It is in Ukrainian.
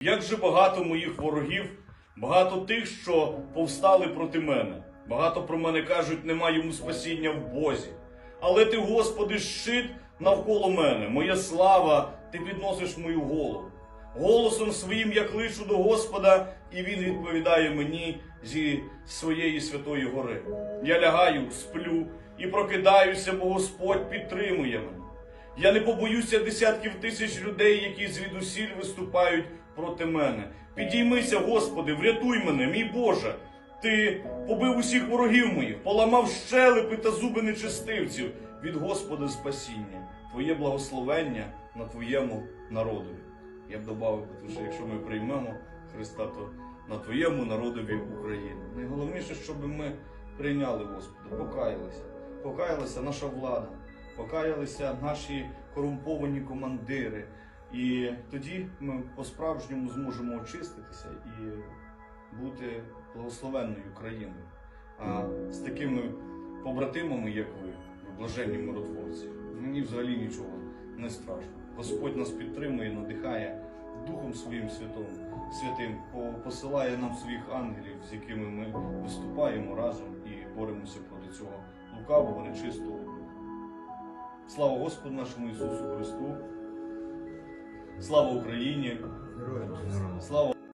Як же багато моїх ворогів, багато тих, що повстали проти мене. Багато про мене кажуть, нема йому спасіння в Бозі. Але ти, Господи, щит навколо мене, моя слава, ти підносиш мою голову. Голосом своїм я кличу до Господа, і Він відповідає мені зі своєї святої гори. Я лягаю, сплю і прокидаюся, бо Господь підтримує мене. Я не побоюся десятків тисяч людей, які звідусіль виступають проти мене. Підіймися, Господи, врятуй мене, мій Боже. Ти побив усіх ворогів моїх, поламав щелепи та зуби нечистивців від Господа спасіння, Твоє благословення на Твоєму народові. Я б додав, що якщо ми приймемо Христа, то на Твоєму народові України. Найголовніше, щоб ми прийняли Господа, покаялися. Покаялася наша влада, покаялися наші корумповані командири. І тоді ми по-справжньому зможемо очиститися і бути благословенною країною. А з такими побратимами, як ви, блаженні миротворці, мені взагалі нічого не страшно. Господь нас підтримує, надихає Духом Своїм Святим, святим посилає нам своїх ангелів, з якими ми виступаємо разом і боремося проти цього лукавого, нечистого. Слава Господу нашому Ісусу Христу! Слава Україні! Слава